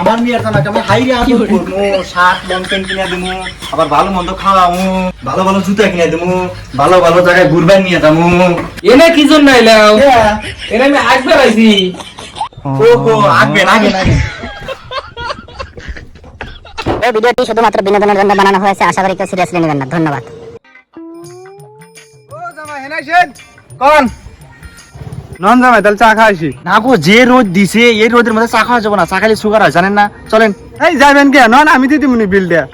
আমার মেয়ের আমি হাইরে আদর করব শার্ট লং প্যান্ট কিনে দেবো আবার ভালো মন্দ খাওয়াবো ভালো ভালো জুতা কিনে দেবো ভালো ভালো জায়গায় ঘুরবেন নিয়ে যাব। এনে কি জন্য আইলাম এনে আমি একবার আইছি ও হো আগেন এই ভিডিওটি শুধুমাত্র বিনোদনের জন্য বানানো হয়েছে আশা করি কেউ সিরিয়াসলি নেবেন না। ধন্যবাদ। কোন? নন জামাই তাহলে চা খাইছি না গো যে রোদ দিছে এই রোদের মধ্যে চা খাওয়া যাবে না। চা খালি সুগার হয় জানেন না? চলেন। এই যাবেন কে? নন আমি দিদি মুনি বিল দেয়া।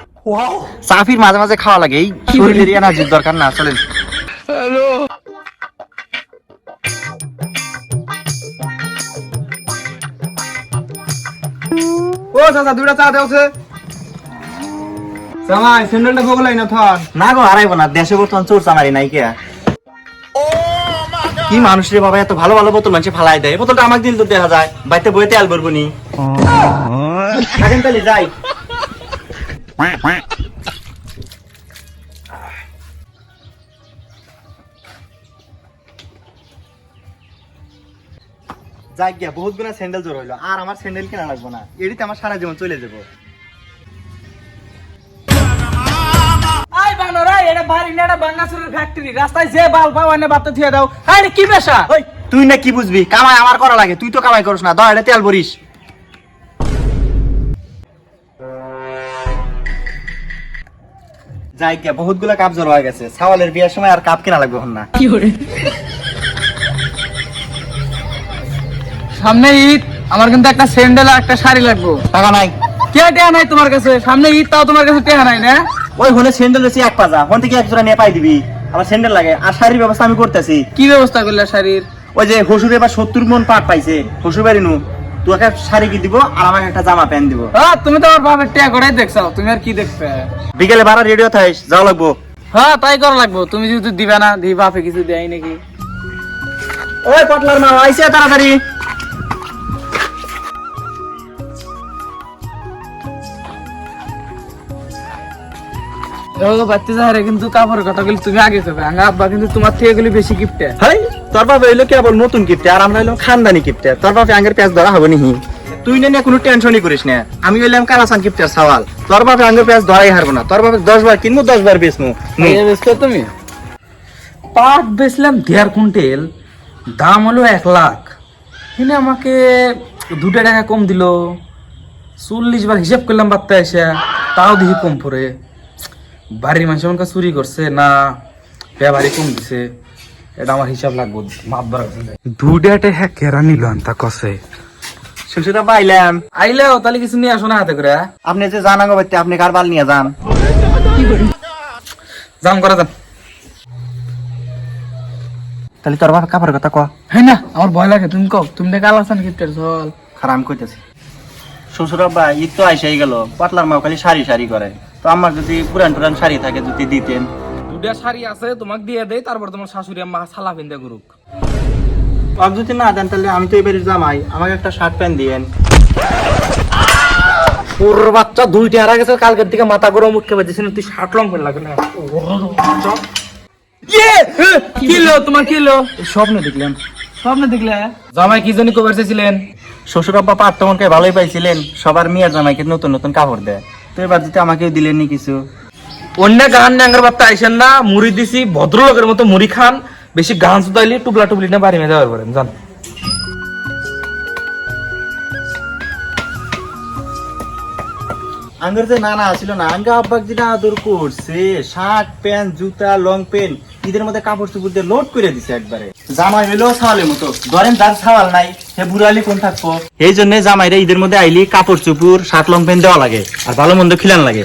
চাফির মাঝে মাঝে খাওয়া লাগে। এই শরীরের এনার্জির দরকার না চলেন। ও চাচা দুইটা চা দেওছে জামাই স্যান্ডেলটা বগলাই না থর না গো হারাইবো না। দেশে বর্তমান চোর চামারি নাই কে? কি মানুষ রে বাবা, এত ভালো ভালো বোতল মানুষ ফালাই দেয়। বোতলটা আমাকে দিল তো দেখা যায়। বাইতে বইতে আল বলব নি। থাকেন তাহলে যাই। যাই গিয়া, বহুত গুণা স্যান্ডেল জোর হইল। আর আমার স্যান্ডেল কেনা লাগবো না। এডিতে আমার সারা জীবন চলে যাব। এটা বাড়ি না এটা বাঙ্গাসুরের ফ্যাক্টরি রাস্তায় যে বাল পাও এনে বাতে থিয়ে দাও। আরে কি পেশা? ওই তুই না কি বুঝবি? কামাই আমার করা লাগে তুই তো কামাই করিস না। দশ তেল ভরিস। যাই কে বহুতগুলা কাপ জড়ো হয়ে গেছে। সাওয়ালের বিয়ের সময় আর কাপ কেনা লাগবে না। সামনে ঈদ আমার কিন্তু একটা স্যান্ডেল আর একটা শাড়ি লাগবে। টাকা নাই। কে টেহা নাই তোমার কাছে? সামনে ঈদ তাও তোমার কাছে টেহা নাই না? ওই হলে স্যান্ডেল বেশি এক পাজা হন থেকে এক জোড়া নিয়ে পাই দিবি আমার স্যান্ডেল লাগে। আর শাড়ির ব্যবস্থা আমি করতেছি। কি ব্যবস্থা করলে শাড়ির? ওই যে হসুরে বা সত্তর মন পাট পাইছে হসুর বাড়ি নু। তুই একটা শাড়ি কি দিব? আর আমাকে একটা জামা প্যান্ট দিব। হ্যাঁ তুমি তো আমার বাপের টেহা করাই দেখছ তুমি আর কি দেখবে? বিকেলে বারা রেডিও থাইস যাওয়া লাগবো। হ্যাঁ তাই করা লাগবো। তুমি যেহেতু দিবে না দি বাপে কিছু দেয় নাকি? ওই পটলার মা আইসে তাড়াতাড়ি। বাচ্চা যাহারে কিন্তু তুমি আগে আঙ্গা আব্বা কিন্তু তোমার থেকে গেলে বেশি গিফটে হাই তোর বাবা হইল কেবল নতুন আর আমরা খানদানি কিপটে তোর বাবা আঙ্গের পেঁয়াজ ধরা হবে নিহি তুই না কোনো টেনশনই করিস না। আমি হইলাম কালাসান সওয়াল। তোর বাবা আঙ্গের পেঁয়াজ ধরাই হারবো না। তোর বাবা দশ বার কিনবো দশ বার বেচমু। বেচছো তুমি? পাট বেচলাম দেড় কুইন্টেল দাম হলো এক লাখ। এনে আমাকে দুটা টাকা কম দিল। চল্লিশ বার হিসাব করলাম বার্তা এসে তাও দেখি কম পড়ে। বাড়ির মানুষ আমাকে চুরি করছে না ব্যবহারই কম দিছে এটা আমার হিসাব লাগবে মাপ ধরা দুটা টাকা কেরা নিল আনতা কসে? শ্বশুরা পাইলাম আইলেও তাহলে কিছু নিয়ে আসো না হাতে করে আপনি যে আপনি কার বাল নিয়ে যান? জাম করা যান তাহলে তোর বাবা কাপড়ের কথা কয়া হ্যাঁ না আমার ভয় লাগে তুমি কও তুমি দেখে আলাসান গিফটের চল খারাপ আমি কইতেছি। শ্বশুর আব্বা ঈদ তো আইসাই গেল পাতলার মা খালি শাড়ি শাড়ি করে। তো আমার যদি পুরান পুরান শাড়ি থাকে যদি দিতেন। দুটা শাড়ি আছে তোমাকে দিয়ে দেয় তারপর তোমার শাশুড়ি আম্মা সালা পিন্দা করুক। আর যদি না দেন তাহলে আমি তো এবারে জামাই আমাকে একটা শার্ট প্যান্ট দিয়েন। ওর বাচ্চা দুইটা হারা গেছে কালকের দিকে মাথা গরম উঠতে পারছিস তুই শার্ট লং করে লাগে না? কিলো তোমার কিলো স্বপ্ন দেখলাম স্বপ্ন দেখলে? জামাই কি জানি কবার চেয়েছিলেন শ্বশুর আব্বা পাট তখনকে ভালোই পাইছিলেন সবার মেয়ের জামাইকে নতুন নতুন কাপড় দেয়। তো এবার যদি আমাকে কিছু। অন্য গান ন্যাঙ্গার বাপ্তা আইসেন না মুড়ি দিছি ভদ্রলোকের মতো মুড়ি খান বেশি গান শুধাইলে টুবলি না বাড়ি মেয়ে যাওয়ার জান। আঙ্গের যে নানা ছিল না আঙ্গা আব্বাক আদর করছে শার্ট প্যান্ট জুতা লং প্যান্ট ঈদের মধ্যে কাপড় চুপড় দিয়ে লোড করে দিছে একবারে। জামাই হইলেও ছাওয়ালের মতো। ধরেন যার ছাওয়াল নাই বুড়ালি কোন থাকব? এই জন্য জামাইরা ঈদের মধ্যে আইলি কাপড় চুপুর শার্ট লং প্যান্ট দেওয়া লাগে আর ভালো মন্দ খিলান লাগে।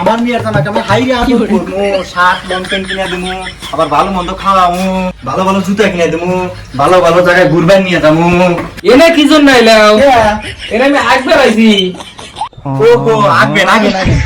আমার মেয়ের জামাকে আমি হাইরে আদর করব শার্ট লং প্যান্ট কিনে দেবো আবার ভালো মন্দ খাওয়াবো ভালো ভালো জুতা কিনে দেবো ভালো ভালো জায়গায় ঘুরবেন নিয়ে যাব এনে কি জন্য আইলাম? এনে আমি আইছি। ওহো আগবেন আগেন আগেন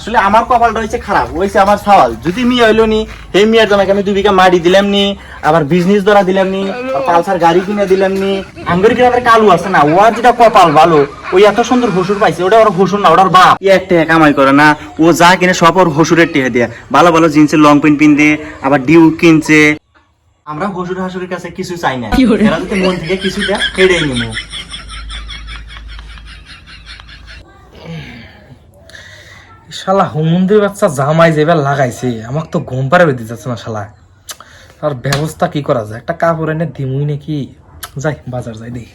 আসলে আমার কপালটা হয়েছে খারাপ হয়েছে আমার সওয়াল। যদি মেয়ে হইল নি এই মেয়ের জমাকে আমি দুই বিঘা মাটি দিলাম নি আবার বিজনেস ধরা দিলাম নি আর পালসার গাড়ি কিনে দিলাম নি আঙ্গুর কিনে আবার কালু আছে না ওর যেটা কপাল ভালো ওই এত সুন্দর হসুর পাইছে ওটা ওর হসুর না ওটার বাপ। ই এক টাকা কামাই করে না ও যা কিনে সব ওর হসুরের টেহে দেয়। ভালো ভালো জিন্সের লং প্যান্ট পিনতে আবার ডিউ কিনছে। আমরা হসুর হাসুরের কাছে কিছু চাই না। এরা যদি মন থেকে কিছু দেয় কেড়েই নেব শালা হুমন্দির বাচ্চা জামাই যেবার লাগাইছে আমাকে তো ঘুম পারে বেঁধে যাচ্ছে না শালা। আর ব্যবস্থা কি করা যায়? একটা কাপড় এনে দিমুই নাকি? যাই বাজার যাই দেখি।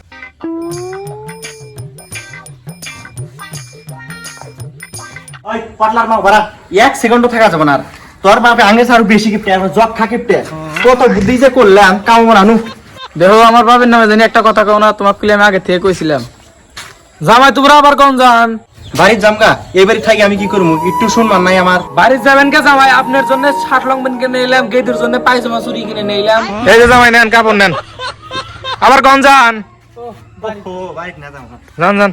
ওই পাটলার মা বাড়া এক সেকেন্ডও থাকা যাবে না আর। তোর বাপে আগে আরও বেশি কিপটে আর জগ খা কিপটে। কত বুদ্ধি যে করলাম কাম বানানু দেখো আমার বাবার নামে জানি একটা কথা কও না আমি আগে থেকে কইছিলাম। জামাই তোমরা আবার কোন যান বাড়ির জামগা এই বাড়ি থাকি আমি কি করব? একটু শুনবার নাই আমার। বাড়ির যাবেন কে জামাই আপনার জন্য ষাট লং বেন কিনে নিলাম গেদের জন্য পায়জামা চুরি কিনে নিলাম। এই যে জামাই নেন কাপড় নেন। আবার গঞ্জান। যান ও বাড়ির না জামগা যান যান।